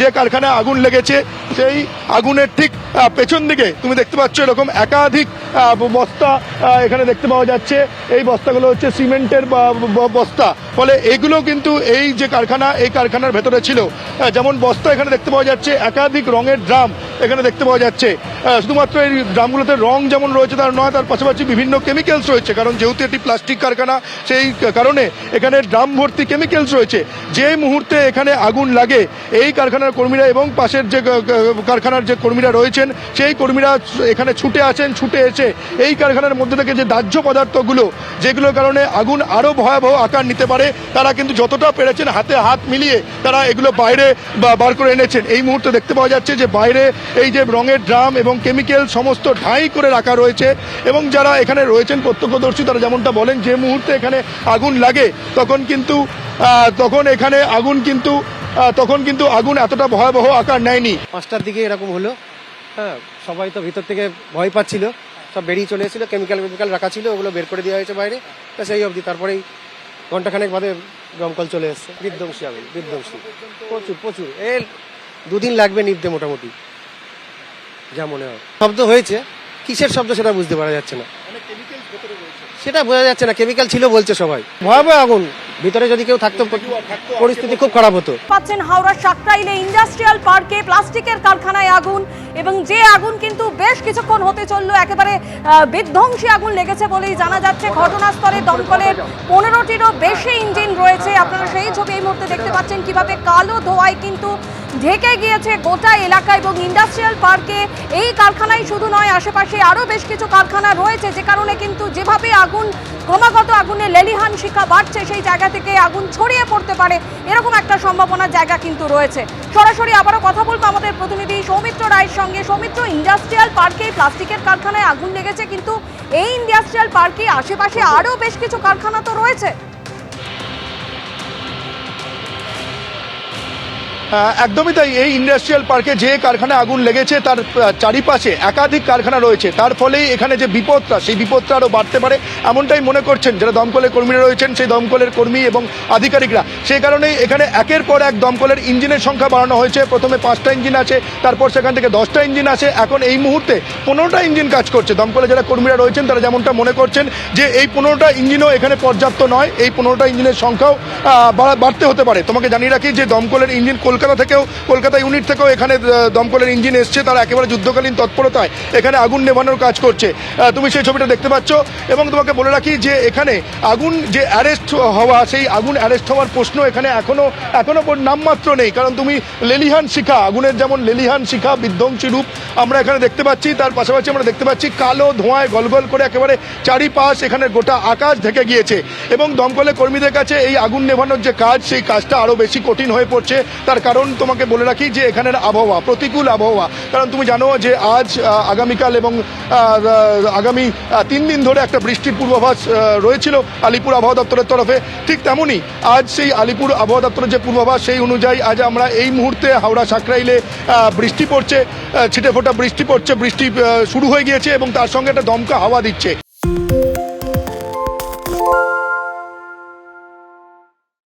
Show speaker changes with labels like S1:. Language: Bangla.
S1: যে কারখানায় আগুন লেগেছে, সেই আগুনের ঠিক পেছন দিকে তুমি দেখতে পাচ্ছ এরকম একাধিক বস্তা এখানে দেখতে পাওয়া যাচ্ছে। এই বস্তাগুলো হচ্ছে সিমেন্টের বস্তা। ফলে এগুলো কিন্তু এই যে কারখানা, এই কারখানার ভেতরে ছিল। যেমন বস্তা এখানে দেখতে পাওয়া যাচ্ছে, একাধিক রঙের ড্রাম। এখানে দেখতে পাওয়া যাচ্ছে। শুধুমাত্র এই ড্রামগুলোতে রং যেমন রয়েছে তার নয়, তার পাশাপাশি বিভিন্ন কেমিক্যালস রয়েছে। কারণ যেহেতু এটি প্লাস্টিক কারখানা, সেই কারণে এখানে ড্রাম ভর্তি কেমিক্যালস রয়েছে। যে মুহূর্তে এখানে আগুন লাগে, এই কারখানার কর্মীরা এবং পাশের যে কারখানার যে কর্মীরা রয়েছেন, সেই কর্মীরা এখানে ছুটে আসেন, ছুটে এসে এই কারখানার মধ্যে থেকে যে দাহ্য পদার্থগুলো, যেগুলোর কারণে আগুন আরও ভয়াবহ আকার নিতে পারে, তারা কিন্তু যতটা পেরেছেন হাতে হাত মিলিয়ে তারা এগুলো বাইরে বার করে এনেছেন। এই মুহূর্তে দেখতে পাওয়া যাচ্ছে যে বাইরে এই যে রঙের ড্রাম এবং কেমিক্যাল সমস্ত ঢাই করে রাখা রয়েছে এবং যারা এখানে রয়েছেন প্রত্যক্ষদর্শী, তারা যেমনটা বলেন, যে মুহূর্তে এখানে আগুন লাগে, তখন কিন্তু তখন এখানে আগুন কিন্তু তখন কিন্তু আগুন এতটা ভয়াবহ আকার নেয়নি।
S2: পাঁচটার দিকে এরকম হলো। হ্যাঁ সবাই তো ভিতর থেকে ভয় পাচ্ছিল। সব বেরিয়ে চলে এসেছিল, কেমিক্যাল কেমিক্যাল রাখা ছিল, ওগুলো বের করে দেওয়া হয়েছে বাইরে। সেই অবধি, তারপরেই ঘন্টাখানেক বাদে দমকল চলে এসছে। বিধ্বংসী আগুন, বিধ্বংসী। প্রচুর প্রচুর। এ দুদিন লাগবে নিভতে মোটামুটি। যা মনে হয়। শব্দ হয়েছে কিসের শব্দ সেটা বুঝতে পারা যাচ্ছে না। সেটা বোঝা যাচ্ছে না কেমিক্যাল ছিল বলছে সবাই। ভয়াবহ আগুন। ভিতরে যদি কেউ থাকতো পরিস্থিতি খুব খারাপ হতো।
S3: পাচ্ছেন হাওড়া সাকরাইলে ইন্ডাস্ট্রিয়াল পার্কে প্লাস্টিকের কারখানায় আগুন এবং যে আগুন কিন্তু বেশ কিছুক্ষণ হতে চলল একেবারে বিধ্বংসী আগুন লেগেছে বলেই জানা যাচ্ছে। ঘটনাস্থলে দমকলের পনেরোটিরও বেশি ইঞ্জিন রয়েছে। আপনারা সেই ছবি এই মুহূর্তে দেখতে পাচ্ছেন কীভাবে কালো ধোঁয়ায় কিন্তু ঢেকে গিয়েছে গোটা এলাকা এবং ইন্ডাস্ট্রিয়াল পার্কে। এই কারখানায় শুধু নয়, আশেপাশে আরও বেশ কিছু কারখানা রয়েছে, যে কারণে কিন্তু যেভাবে আগুন, ক্রমাগত আগুনে লেলিহান শিখা বাড়ছে, সেই জায়গা থেকে আগুন ছড়িয়ে পড়তে পারে, এরকম একটা সম্ভাবনার জায়গা কিন্তু রয়েছে। সরাসরি আবারও কথা বলব আমাদের প্রতিনিধি সৌমিত্র রায়ের সঙ্গে। সৌমিত্র, ইন্ডাস্ট্রিয়াল পার্কে প্লাস্টিকের কারখানায় আগুন লেগেছে, কিন্তু এই ইন্ডাস্ট্রিয়াল পার্কে আশেপাশে আরও বেশ কিছু কারখানা তো রয়েছে।
S1: একদমই তাই। এই ইন্ডাস্ট্রিয়াল পার্কে যে কারখানায় আগুন লেগেছে, তার চারিপাশে একাধিক কারখানা রয়েছে। তার ফলেই এখানে যে বিপদটা, সেই বিপদটা আরও বাড়তে পারে, এমনটাই মনে করছেন যারা দমকলের কর্মীরা রয়েছেন, সেই দমকলের কর্মী এবং আধিকারিকরা। সেই কারণেই এখানে একের পর এক দমকলের ইঞ্জিনের সংখ্যা বাড়ানো হয়েছে। প্রথমে পাঁচটা ইঞ্জিন আছে, তারপর সেখান থেকে দশটা ইঞ্জিন আছে। এখন এই মুহূর্তে পনেরোটা ইঞ্জিন কাজ করছে। দমকলে যারা কর্মীরা রয়েছেন, তারা যেমনটা মনে করছেন যে এই পনেরোটা ইঞ্জিনও এখানে পর্যাপ্ত নয়। এই পনেরোটা ইঞ্জিনের সংখ্যাও বাড়া- বাড়তে হতে পারে। তোমাকে জানিয়ে রাখি যে দমকলের ইঞ্জিন কলকাতা থেকেও, কলকাতা ইউনিট থেকেও এখানে দমকলের ইঞ্জিন এসছে, তারা একেবারে যুদ্ধকালীন তৎপরতায় এখানে আগুন নেভানোর কাজ করছে। তুমি সেই ছবিটা দেখতে পাচ্ছ, এবং তোমাকে বলে রাখি যে এখানে আগুন যে অ্যারেস্ট হওয়া, সেই আগুন অ্যারেস্ট হওয়ার প্রশ্ন এখানে এখনও এখনও পর, নামমাত্র নেই, কারণ তুমি লেলিহান শিখা, আগুনের যেমন লেলিহান শিখা বিধ্বংসী রূপ আমরা এখানে দেখতে পাচ্ছি, তার পাশাপাশি আমরা দেখতে পাচ্ছি কালো ধোঁয়ায় গলগল করে একেবারে চারিপাশ এখানে গোটা আকাশ ঢেকে গিয়েছে। এবং দমকলের কর্মীদের কাছে এই আগুন নেভানোর যে কাজ, সেই কাজটা আরও বেশি কঠিন হয়ে পড়ছে, তার কারণ তোমাকে বলে রাখি যে এখানের আবহাওয়া প্রতিকূল আবহাওয়া। কারণ তুমি জানো যে আজ আগামীকাল এবং আগামী তিন দিন ধরে একটা বৃষ্টির পূর্বাভাস রয়েছিল আলিপুর আবহাওয়া দপ্তরের তরফে। ঠিক তেমনই আজ সেই আলিপুর আবহাওয়া দপ্তরের যে পূর্বাভাস সেই অনুযায়ী আজ আমরা এই মুহূর্তে হাওড়া সাকরাইলে বৃষ্টি পড়ছে আহ, ছিটে ফোটা বৃষ্টি পড়ছে বৃষ্টি শুরু হয়ে গিয়েছে এবং তার সঙ্গে একটা দমকা হাওয়া দিচ্ছে।